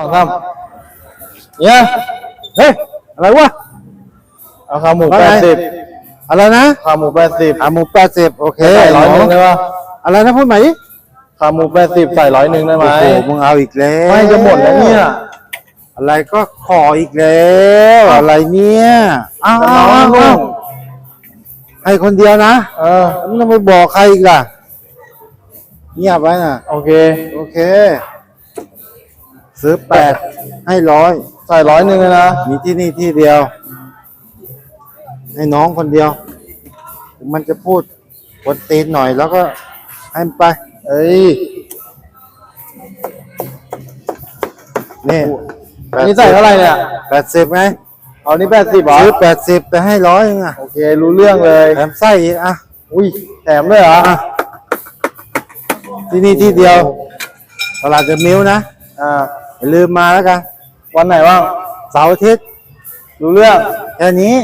สองสามเนี่ยเฮ้ยอะไรวะเอาขาหมูว่าแปไงดสิบอะไรนะขาหมูแปดสิบขาหมูแปดสิบโอเคใส่ร้อยหนึ่งได้ปะอะไรนะพูดใหม่ดิขาหมูแปดสิบใส่ร้อยหนึ่งได้ไหมโอ้โหมึงเอาอีกแล้วไม่จะหมดแล้วเนี่ยอะไรก็ขออีกแล้วอะไรเนี่ยอ้าวจะอ้าวน้องอ้าวลุอ้าวงให้คนเดียวนะเออมึงต้องไปบอกใครอีกล่ะเงียบไว้น่ะโอเค โอเค ซื้อแปดให้ร้อยใส่ร้อยหนึ่งเลยนะมีที่นี่ที่เดียว ให้น้องคนเดียวถึงมันจะพูดกวนตีนหน่อยแล้วก็ให้มันไป เอ้ยนี่อันนี่ใส่เท่าไหร่เนี่ยแปดสิบไงเอานี่แปดสิบเหรอซื้อแปดสิบแต่ให้ร้อยอะโอเค รู้เรื่องเลยแถมไส้อีกอะอุ้ยแถมด้วยเหรออะที่นี่ที่เดียวตลาดเดอะมิลนะอ่า อย่าลืมมาแล้วกัน วันไหนว่างเสาร์อาทิตย์รู้เรื่องแค่นี้